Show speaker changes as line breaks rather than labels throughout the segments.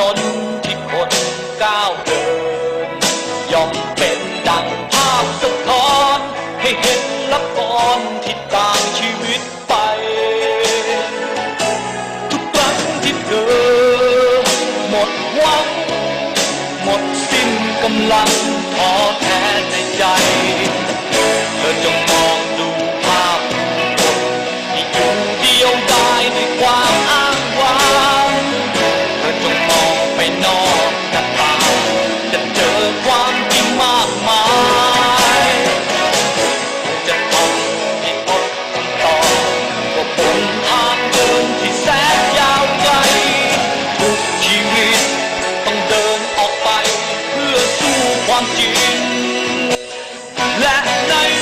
นนที่คนก้าวเดินย่อมเป็นดังภาพสะท้อนให้เห็นละครที่ต่างชีวิตไป ทุกครั้งที่เธอ หมดหวัง หมดสิ้นกำลังท้อแท้ในใจ Last night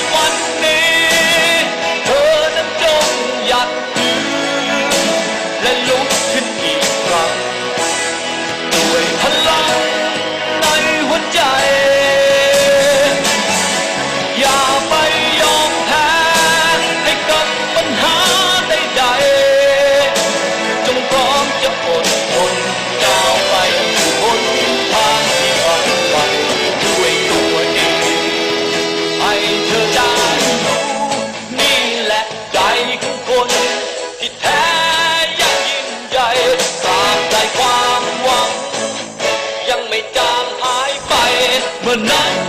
But not